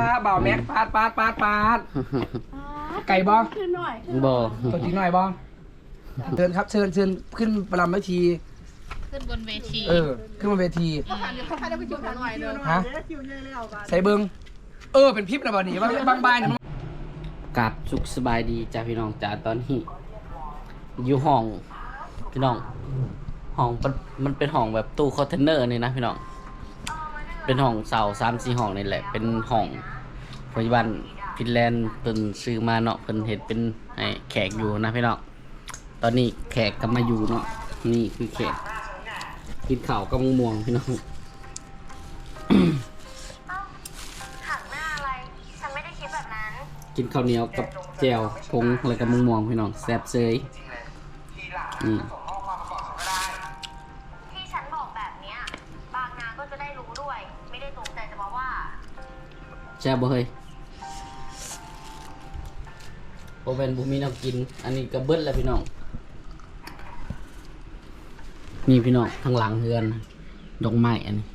พาบ่าวแม็กปาดปาดปาดปาด ไก่บอคือหน่อยบ่ตัวจริงหน่อยบอเชิญครับเชิญเชิญขึ้นประลำเวที ขึ้นบนเวทีเออ ขึ้นมาเวทีเขาพาได้ไปจุดหน่อยเด้อฮะ ใส่เบิงเออ เป็นพิษนะบ่นี่บางบางบายเนี่ยกราบสุขสบายดีจ้าพี่น้องจ้าตอนนี้อยู่ห้องพี่น้องห้องมันมันเป็นห้องแบบตู้คอนเทนเนอร์นี่นะพี่น้อง เป็นห้องเสาสามสี่ห้องนี่แหละ เป็นห้องปัจจุบันฟินแลนด์เพิ่นซื้อมาเนาะเพิ่นเห็ดเป็นให้แขกอยู่นะพี่น้องตอนนี้แขกก็มาอยู่เนาะนี่คือแขกกินข้าวกับมะม่วงพี่น้องหักหน้าอะไร ฉันไม่ได้คิดแบบนั้นกินข้าวเหนียวกับแจ่วผงแล้วก็มะม่วงพี่น้องแซ่บเซยนี่ แซ่บบ่เฮ้ยโอเป็นบุมีน้ำกิน อันนี้ก็เบิดแล้วพี่น้องนี่พี่น้องทางหลังเฮือนดอกไม้อันนี้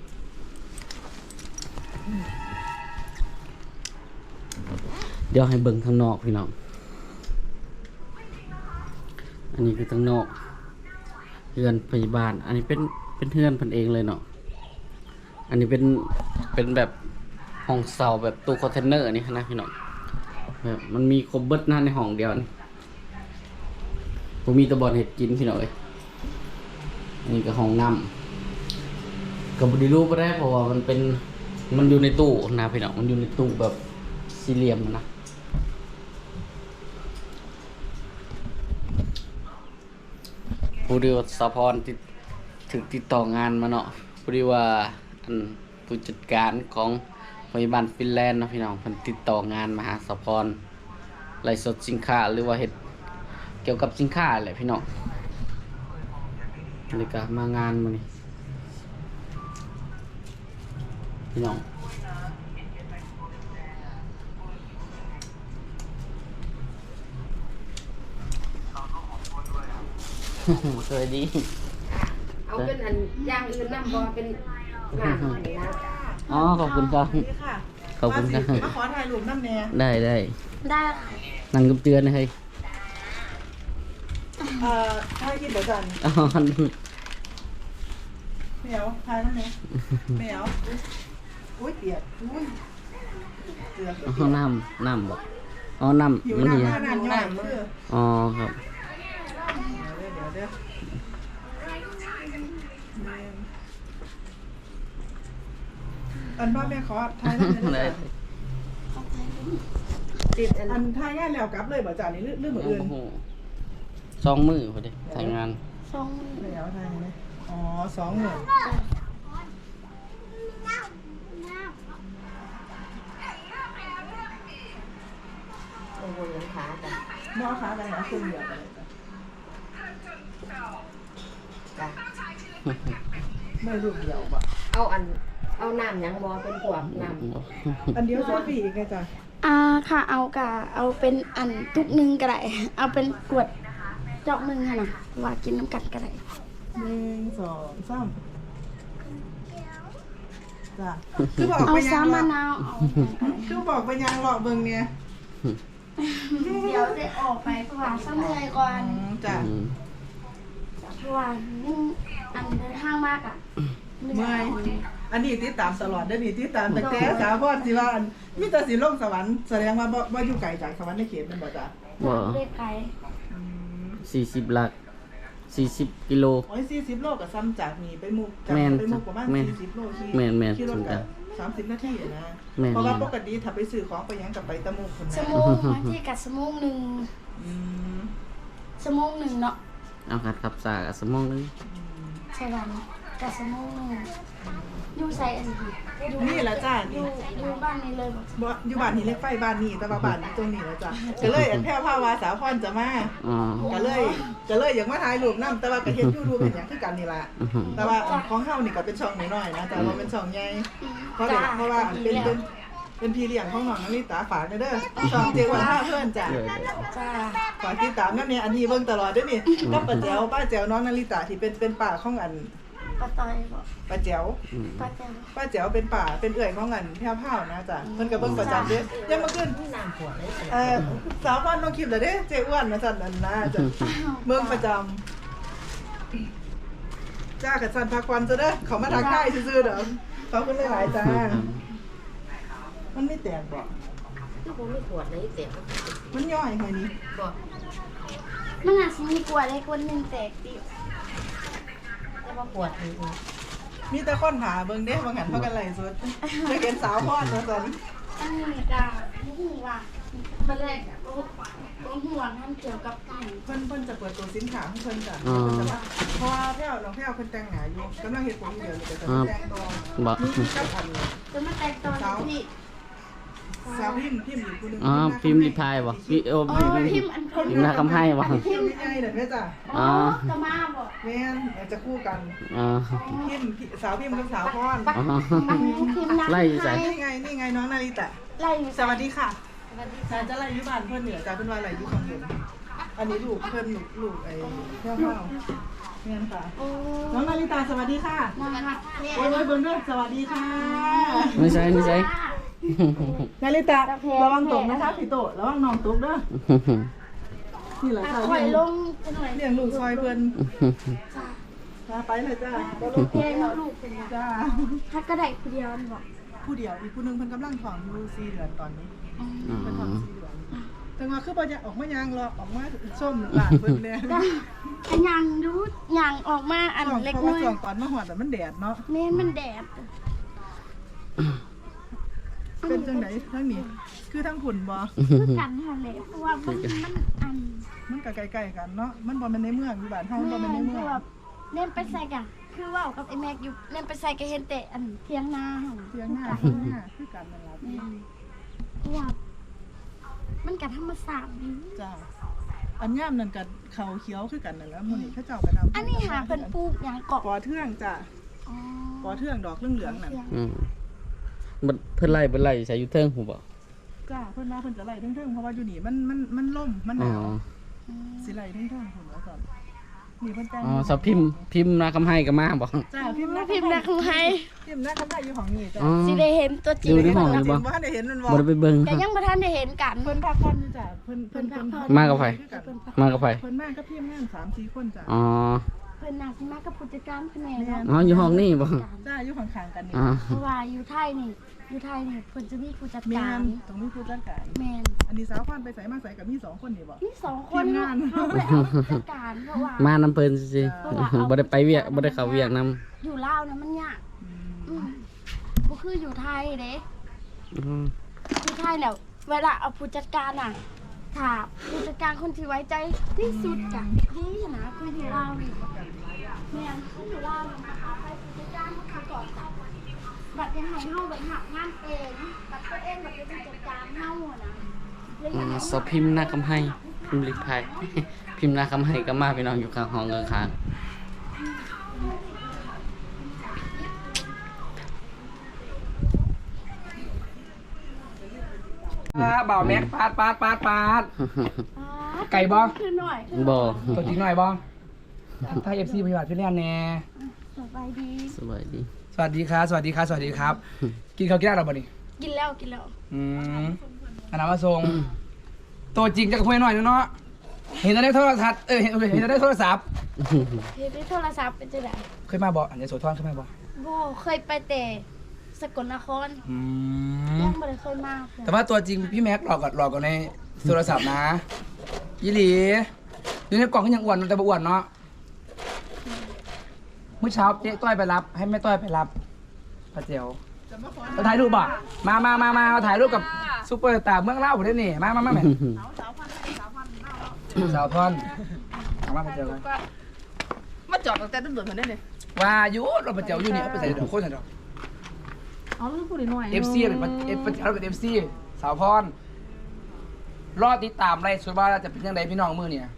เดี๋ยวให้เบิ่งทางนอกพี่น้อง อันนี้คือทางนอกเฮือนพยาบาล อันนี้เป็นเป็นเฮือนพันเองเลยเนาะ อันนี้เป็นเป็นแบบ ห้องเสาแบบตู้คอนเทนเนอร์นี่นะพี่น้องแบบมันมีครบเบิดหน้าในห้องเดียวนี่ผมมีตะบอลเห็ดกินพี่น้องเอ้ยอันนี้ก็ห้องน้ำกับบริรูปไม่ได้เพราะว่ามันเป็นมันอยู่ในตู้นะพี่น้องมันอยู่ในตู้แบบสี่เหลี่ยมนะผู้ดีว่าสะพรติดถึงติดต่องานมาเนาะผู้ดีว่าอันผู้จัดการของ พยาบาลฟินแลนด์เนาะพี่น้องเพิ่นติดต่องานมาหาสะพรไล่สดสินค้าหรือว่าเฮ็ดเกี่ยวกับสินค้าแหละพี่น้องนี่ก็มางานมานี่พี่น้องสวัสดี เอาเป็นอันอย่างอื่นนำบ่เป็นงานอันนี้นะ อ๋อขอบคุณครับค่ะขอบคุณครับ มาขอถ่ายรูปน้ำแน่ได้ได้ได้นั่งกับเตือนนะเฮ้ยเอ่อถ่ายคิดเดี๋ยวจันอ๋อแมวถ่ายน้ำแน่แมวอุ้ยเปียกอุ้ยเปียกอ๋อน้ำน้ำบอกอ๋อน้อยู่ำมันหน้าเหียบ้านนั่นย่อยมืออ๋อครับเดี๋ยวเดี๋ยวเดี๋ยว อันพ่อแม่ขอถ่ายน้ำแน่ได้ติดอันอันถ่ายงานแล้วกลับเลยบ่จ่านี่เรื่องเหมือนโอ้อื่นโหสองมือพอดีถ่ายงานสองแล้วถ่ายไหมอ๋อสองหมื่นโอ้โหยังขาจ้ะหม้อค้าอะไรนะคุณเดียวกันเลยจ้ะจ้ะไม่รูปเดียวบ่เอาอัน เอาน้ำหยังบ่เป็นพวกน้ำอันเดียวเซฟฟี่อีกไงจ้ะอ่าค่ะเอากะเอาเป็นอันทุกหนึ่งก็ได้ เอาเป็นกวดจอกหนึ่งค่ะนะว่ากินน้ำกัดก็ได้หนึ่งสองสามจ้ะคือบอกเอาไปยัซ้ำงมะรอนาวเอา คือบอกไปยังรอเบิ่งเนี่ยเดี๋ยวจะออกไปเพราะว่าซ้ำเลยก่อนอืมจ้ะอืมเพราะว่านึ่งอันเดินทางมากอะเมื่อย อันนี้ติดตามตลอดเด้อนี่ติดตามตั้งแต่สาวพอดสิว่าอันมีแต่สิลงสวรรค์แสดงว่าบ่บ่อยู่ไกลจากสวรรค์ในเขตนั่นบ่จ้ะว่าเรียกไกลสี่สิบหลักสี่สิบกิโล โอ้ย40 โลก็ซ้ำจากนี่ไปมุกจากแม่นไปมุกประมาณแม่น40 โลขี่แม่นแม่นขี่รถสมก็กัน30 นาทีอะนะ แม่นเพราะว่าแม่น ปกติถ้าไปซื้อของไปหยังกับไปตะมุกคนสนะมงบางที่กัดสมงหนึ่งอืมสมงหนึ่งเนาะเอาขัดขับสากสมองนึงใช่วัน กัดสมงหนึ่งอยู่ใส่อันนี้อยู่นี่แหละจ้ะอนี่ยู่อยู่บ้านนี้เลยบอกบ่อยู่บ้านนี้เล็กไฟบ้านนี้แต่ว่าบ้านนี้ตรงนี้แหละจ้ะก็เลยอันแพร่ภาวาสาวพรจะมาอ๋อก็เลยก็เลยอยากมาถ่ายรูปนํแต่ว่าก็เฮ็ด YouTube เป็นหยังคือกันนี่ล่ะ อื้อหือแต่ว่าอันของเฮานี่ก็เป็นช่องน้อยๆนะแต่ว่าเป็นช่องใหญ่ เพราะเด็กเพราะว่าอันเป็นเป็นเป็นพี่เลี้ยงของน้องนาริตาฝากเด้อช่องเจวันท่าเพื่อนจ้ะเดี๋ยวเดี๋ยวจ้าฝากติดตามนั่นเนี่ยอันนี้เบิ่งตลอดเด้อนี่ก็ป้าแจ๋วป้าแจ๋วน้องนาริตาที่เป็นเป็นป้าของอัน ปลาตอยบ่ป้าแจ๋วอืมปลาแจ่วป้าแจ๋วเป็นป่าเป็นเอื่อยของเงินแพ้วเผานะจ๊ะเพิ่นกับเบิ่งประจำเด้ยังมาขึ้นเออสาวพันน้องคลิปเลยเด้เจ๊อ้วนนะจ๊ะนั่นนะจ๊ะเบิ่งประจำจ้ากับสันพักวันจะเด้อเขามาทักทายซื่อๆเด้อขอบคุณหลายๆจ้ามันไม่แตกบ่ที่ผมไม่ปวดเลยเจ็บมันย่อยไงนี่บอกมันอาจสิมีกลัวได้คนหนึงแตกติแต่ ว่าปวดเลยมีแต่คนหาเบิ่งเด้บางหันเท่ากันไหลฟ์สดจะเห็นสาวพอดนะจ๊ะอันนี้ก็บ่ฮู้ว่าตอนแรกอะบ่บ่ฮู้ว่ามันเกี่ยวกับอันเพิ่นเพิ่นจะเปิดตัวสินค้าของเพิ่นจ้ะอ๋อเพิ่นจะว่าเพราะว่าแพ้วน้องแพ้วเพิ่นแต่งหน้าอยู่กำลังเฮ็ดผมอยู่เดี๋ยวนี้ก็จะแต่งตัวบ่นี่กับอันจะมาแต่งตัวที่ สาวพิมพ์พิมพ์อยู่ผู้หนึงอ๋อพิมพ์รีพายบ่พิโออ๋อพิมพ์พิมพ์อันเพิ่นพิมพ์หน้าคำให้บ่พิมพ์ใหญ่ๆเด้อแม่จ้ะอ๋อก็มาบ่แม่นเดี๋ยวจะคู่กันอ๋อ พิมพ์พิสาวพิมพ์กับสาวพรอ๋อพิมพ์นะไล่ใส่นี่ไงนี่ไงน้องนาริตะไล่อยู่สวัสดีค่ะสวัสดีค่ะจะไล่อยู่บ้านเพิ่นเหนือจ้ะเพิ่นว่าไล่อยู่ข้างบนอันนี้ลูกเพิ่นลูกลูกไอ้แพ้วๆแม่นค่ะโอ้น้องนาริตาสวัสดีค่ะ มาค่ะเนี่ยโอ้ยเบิ่งด้วยสวัสดีค่ะ ไม่ใช่ไม่ใช่ นาริตะระวังตกนะคะพี่โตระวังน้องตกเด้อนี่แหละค่ะคอยลงจะหน่อยเลี้ยงลูกซอยเพิ่นมาไปเลยจ้าลูกแกงลูกเป็นไงจ้าถ้าก็ได้คนเดียวมันบอกผู้เดียวอีกผู้หนึงเพิ่นกำลังท้องอยู่4เดือนตอนนี้อ๋อเพิ่นท้อง4เดือนแต่ว่าคือบ่อยากออกมายางหรอกออกมาส้มหลานเพิ่นแน่จ้ะไอ้ยางดูยางออกมาอันช่วงเล็กเพราะน้ว่าอยช่วงก่อนมาหอดอะมันแดดเนาะเน้นมันแดดเป็น จังไดทั้งนี้คือทั้งผุ่นบ่คือกันทะเลเพราะว่ามันมันอันมันก็ใกล้ๆกันเนาะมันบ่แม่นในเมืองอยู่บ้านเฮามันบ่แม่แม่นในนเมืคือองแบบเล่นไปใส่กะคือว่ากับไอ้แม็กอยู่เล่นไปใส่กะเห็นแต่อันเทียงนาหั่นเสียงหน้าเสียงหน้าคือกันนั่นล่ะแม่นเพราะว่ามันกับธรรมศาสตร์ดีจ้าอันยามนั่นก็เขาเขียวคือกันนั่นแหละมื้อนี้เขาเจ้าก็นำอันนี้หาเพิ่นปลูกหยังเกาะปอเทืองจ้ะอ๋อปอเทืองดอกเหลืองๆนั่นอื มบัดเพิ่นไล่เพิ่นไล่ใส่อยู่เทิงหูบ่จ้าเพิ่นว่าเพิ่นจะไล่เทิงๆเพราะว่าอยู่นี่มันมันมันล่มมันหอ๋อ นาวสิไล่เทิงๆพุ่นว่าซั่นนี่เพิ่นแต่งอ๋อสาวพิมพ์พิมพ์นาคำให้ก็มาบ่จ้าพิมพ์มานะพิมพ์นะของไฮพิมพ์นะคำได้อยู่ของนี่จ้ะอ๋อ สิได้เห็นตัวจริงอยู่ในห้องจยู่ริบ่งบ่ทันได้เห็นมันบ่บ่ได้ไปเบิ่ง แต่ยังบ่ทันได้เห็นกันเพิ่นพักผ่อนอยู่จ้ะเพิ่นเพิ่นเพิ่นมากับไผ มากับไผเพิ่นมากับพิมพ์งาน3-4คนจ้ะอ๋อ เพิ่นน่าสิมากับผู้จัดการแผนกแม่เนาะนอ๋ออยู่ห้องนี้บ่จ้าอยู่ข้างๆกันนี่อ๋อ เพราะว่าอยู่ไทยนี่ อยู่ไทยนี่เพิ่นจะมีผู้จัดแม่การนตรงนี้ผู้จัดการแม่นอันนี้สาวพรไปใส่มาใส่กับมีสองคนนี่บ่มีสองคนทีมงาน เขาบ่ได้เอาผู้จัดการเพราะว่า มานำเพิ่นซื่อๆบ่ได้ไปเวียกบ่ได้เข้าเวียกนำอยู่ลาวนะมันยากอืมอืมบ่คืออยู่ไทยเด้อืมอยู่ไทยแล้วเวลาเอาผู้จัดการน่ะถ้าผู้จัดการคนที่ไว้ใจที่สุดกะดีนะคืออยู่ลาวนี่แม่นคืออยู่ลาวนี่นะคะไปผู้จัดการเขาคือก่อนเอา บัดยังให้เฮาบัดหักงานเองบัดตัวเองบัดเป็นผู้จัดการเฮาอะนะเลยออืยากมให้สาวพิมพ์นาคำให้พิมพ์รีพาย พิมพ์นาคำให้ก็มาพี่น้องอยู่ข้างห้องข้างอ่าบ่าวแม็กปาดปาดปาดปาดๆไก่บ่คือหน่อยคือบ่ตัวจริงหน่อยบ่ไทยเอฟซีปฏิบัติพี่เลี้ยนแน่ สบายดี สบายดี สวัสดีครับ สวัสดีครับ สวัสดีครับ กินข้าวกินอะไรเราบ่นี่กินแล้วกินแล้วอืมอันนั้นมาส่งตัวจริงจะคุยหน่อยนึงเนาะ เห็นแต่ในโทรทัศน์ เออเห็นเห็นแต่ในโทรศัพท์ เฮ็ดได้โทรศัพท์เป็นจังได๋เคยมาบ่อันนี้โสธรเคยมาบ่บ่เคยไปแต่สกลนครอืม ยังบ่ได้เคยมาเพื่อนแต่ว่าตัวจริงพี่แม็กหลอกกับหลอกกับในโทรศัพท์นะยี่หลีอยู่ในกล่องก็ยังอ้วนแต่บ่อ้วนเนาะเมื่อเช้าเจ๊ต้อยไปรับ ให้แม่ต้อยไปรับป้าเจียวเราถ่ายรูปบ่มามามามาเราถ่ายรูปกับซุปเปอร์สตาร์เมืองเล่าผมได้นี่มามามาแม่สาวพอนเอามาป้าเจียวกันมาจอดตั้งแต่ต้นเดือนได้เลยว่าอยุเราป้าเจียวอยู่นี่เอาไปใส่ดอกโคตรใส่ดอกเอาลูกพูดหน่อยเอฟซีเป็นเอฟป้าเจียวเป็นเอฟซีสาวพรรอติดตามไล่สุดว่าจะเป็นยังไงพี่น้องมือเนี่ย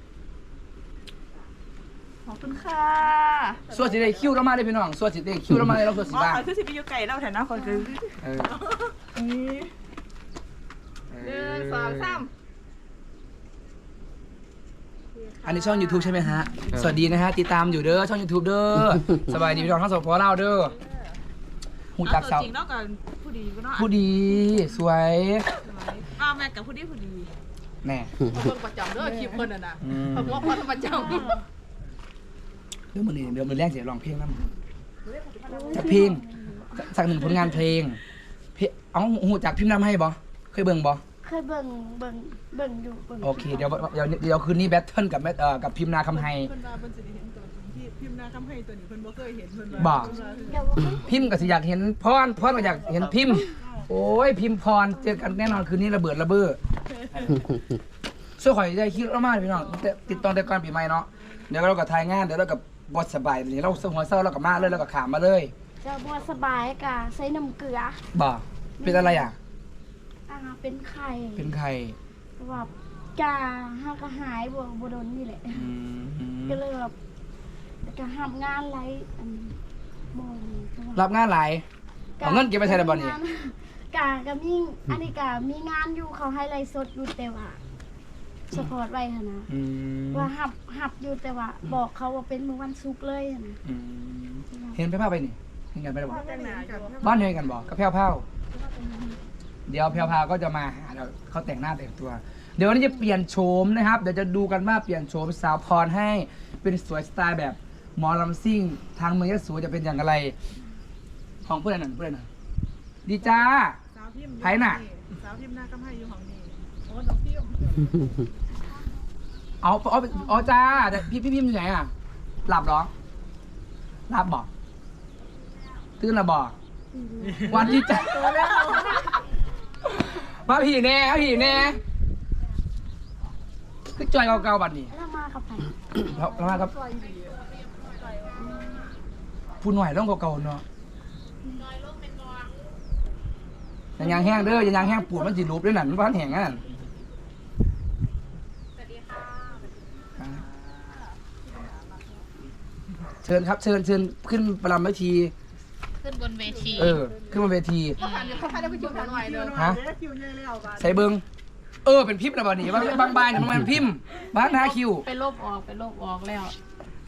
ขอบคุณค่ะส่วนสิได้คิวเรามาได้พี่น้องส่วนสิได้คิวเรามาได้เราส่วนสิอ๋อบ้างขอคือสิไปอยู่ไก่เล่าแถวหน้าคนคือเออนี่หนึ่งสองสามค่ะอันนี้ช่อง YouTube ใช่ไหมฮะ สวัสดีนะฮะ ติดตามอยู่เด้อ ช่อง YouTube เด้อ สบายดีพี่น้องทั้งสองพอเราเด้อหูจักสาวจริงเนาะกับผู้ดีก็เนาะผู้ดี สวยอ้าวแม่กับผู้ดีผู้ดีแน่ เพิ่งประจำเด้อคลิปเพิ่นน่ะนะอืมผมว่าเพิ่นประจเดี๋ยวมือนี้เดี๋ยวมือแรกจะลองเพลงน้ำจากเพลงสักหนึ่งผลงานเพลงเพลงเอ้าหูจักพิมพ์นำให้บ่เคยเบิ่งบ่เคยเบิ่งเบิ่งเบิ่งอยู่เบิ่งโอเคเดี๋ยวเดี๋ยวเดี๋ยวคืนนี้แบทเทิลกับแมทเอ่อกับพิมพ์นาคำไฮำเพิ่นว่าเพิ่นสิได้เห็นตัวจริงที่พิมพ์หน้าคำให้ตัวนี้เพิ่นบ่เคยเห็นเพิ่นบ่ว่าเพิ่นว่าเดี๋ยวว่าพิมพ์ก็สิอยากเห็นพรพรก็อยากเห็นพิมพ์ โอ้ยพิมพ์พรเจอกันแน่นอนคืนนี้ระเบิดระเบ้อช่วยข่อยได้คิดแล้วมากพี่น้องแต่ติดตอนแต่ก่อนปีใหม่เนาะเดี๋ยวเราก็ทายงานเดี๋ยวเราก็บ ดสบายนี่เราสหัวเศร้าเราก็มาเลยเราก็ขามมาเลยจะบัวสบายกะใส่น้ำเกลือบ่เป็นอะไรอะอ่าเป็นไข่เป็นใครแบบกาห้าก็หายบัวบัวโดนนี่แหละอืมก็เลยแบบก็ทำงานไรอันบอลรับงานหลาย เอาเงินเก็บไปใช้ในบ่นี่กาก็มีอันนี้กามีงานอยู่เขาให้ไลฟ์สดอยู่แต่ว่า สปอร์ตไว้ค่ะนะอืมว่าหับหับอยู่แต่ว่า บอกเขาว่าเป็นมื้อวันศุกร์เลยอะนะอืมเห็นไปภาพไปนี่เห็นกันไปแล้วบ่แต่งหน้ากันบ้านเดียวกันบอกกับแพ้วเผาเดี๋ยวแพ้วพาก็จะมาหาเราเขาแต่งหน้าแต่งตัว เดี๋ยววันนี้จะเปลี่ยนโฉมนะครับเดี๋ยวจะดูกันว่าเปลี่ยนโฉมสาวพรให้เป็นสวยสไตล์แบบหมอลำซิ่ง ทางเมืองยะโสจะเป็นอย่างไร ของเพื่อนนั่นเพื่อนนั่นดีจ้า สาวพิมพ์อยู่ไผน่ะ สาวพิมพ์หน้าคำให้อยู่ห้องนี้โอ้น้องพิมพ์ เอาเอาอ๋อจ้าเดี๋ยวพี่พี่พิมพ์อยู่ไหนอะ หลับเหรอ หลับบอกตื่นและบอก วันที่จ้ามาผีแน่มาผีแน่คือจอยเก่าๆบัดนี้แล้วมากับไผแล้วแล้วมาครับผู้หน่อยต้องเก่าๆเนาะอยังยางแห้งเด้ออยังยางแห้งปวดมันจิรูปด้วยนั่นมันพันแห้งนั่นสวัสดีค่ะ เชิญครับเชิญเชิญขึ้นประลำเวที ขึ้นบนเวทีเออ ขึ้นมาเวที เขาพาได้ไปคิวหน่อยเด้อฮะ คิวใหญ่แล้วบาดใส่เบิงเออเป็นพิมพ์นะบ่นี่บางบางใบเนี่ยมันเป็นพิมพ์บ้านทาคิว ไปลบออกไปลบออกแล้ว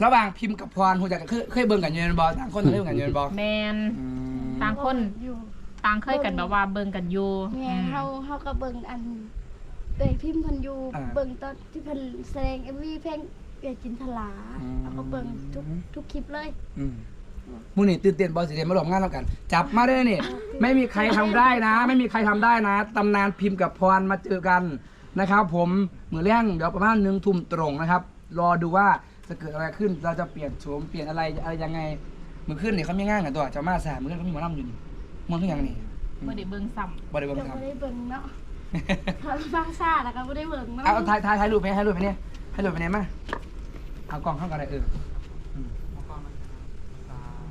ระหว่างพิมพ์กับพรหูจักเคยเคยเบิ่งกันอยู่ในบอต่างคนต่างเล่นกันอยู่ในบอแมนอืมต่างคนอยู่ต่างเคยกันแบบว่าเบิ่งกันอยู่แม่เฮาเฮาก็เบิ่งอันเอ้ยพิมพ์เพันอยู่ เบิ่งตอนที่เพิ่นแสดง MV เพลง เปียจินทลาแล้วก็เบิ่งทุกทุกคลิปเลย อืมมูนี่ตื่นเต้นบอสิเดนมาหลบงานแล้วกัน จับมาได้นี่ ไม่มีใครทำได้นะ ไม่มีใครทำได้นะตำนานพิมพ์กับพรมาเจอกันนะครับ ผมมือเลี้ยงเดี๋ยวประมาณหนึ่งทุ่มตรงนะครับ รอดูว่าจะเกิดอะไรขึ้นเราจะเปลี่ยนโฉมเปลี่ยนอะไรอะไรยังไงมือขึ้นนี่เขาไม่ง่ายกันตัวเจะมาสามือขึ้นเขามีหมอลำอยู่นี่มันขึ้นยังนี่เมื่อได้เบิ่งซ้บริเวณเดี๋ยวครับบ่ได้เบิ่งเนาะ เขาบ้าซ่าแล้วก็บ่ได้เบิ่งเนาะเอาถ่ายถ่ายถ่ายรูปไปถ่ายรูปไปเนี่ย ถ่ายรูปไปเนี่ยมาเอากล้องเข้ากันเลยเอออืมเอากล้องมาสาม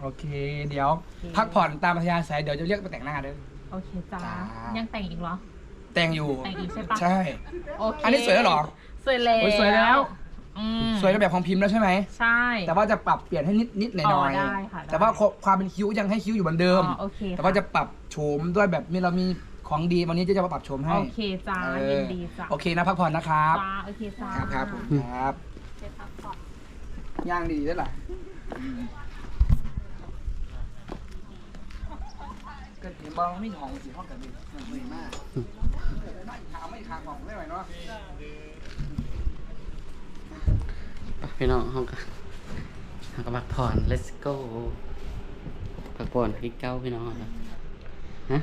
โอเค เดี๋ยว พักผ่อนตามพัทยาสายเดี๋ยวจะเรียกไปแต่งหน้าเด้อำโอเคจ้าจ้ายัยังแต่งอีกเหรอ แต่งอยู่ แต่งอีกใช่ปะใช่ โอเคอันนี้สวยแล้วเหรอ สวยแล้วโอ้ยสวยแล้ว อืมสวยในแบบของพิมพ์แล้วใช่ไหม ใช่ แต่ว่าจะปรับเปลี่ยนให้นิดนิดหน่อยหอ๋น่ออยได้ค่ะได้ แต่ว่าความเป็นคิ้วยังให้คิ้วอยู่เหมือนเดิม อ๋อโอเคแต่ว่าจะปรับโฉมด้วยแบบมีเรามี ของดีวันนี้จะจะมาปรับโฉมให้ โอเคจ้าเออ ยินดีจ้าโอเคนะพักผ่อนนะครับ จ้าโอเคจ้าครับครับผมครับเจ็บพักผ่อน ย่างดีด้วยล่ะก็เห็นบอลไม่หอมสีห้องกันดีมันเหนื่อยมากขาวไม่ขาวบอกไม่ไหวเนาะไปพี่น้องห้องกันห้องกันพักผ่อน let's go พักผ่อนพี่เก้าพี่น้องครับฮะ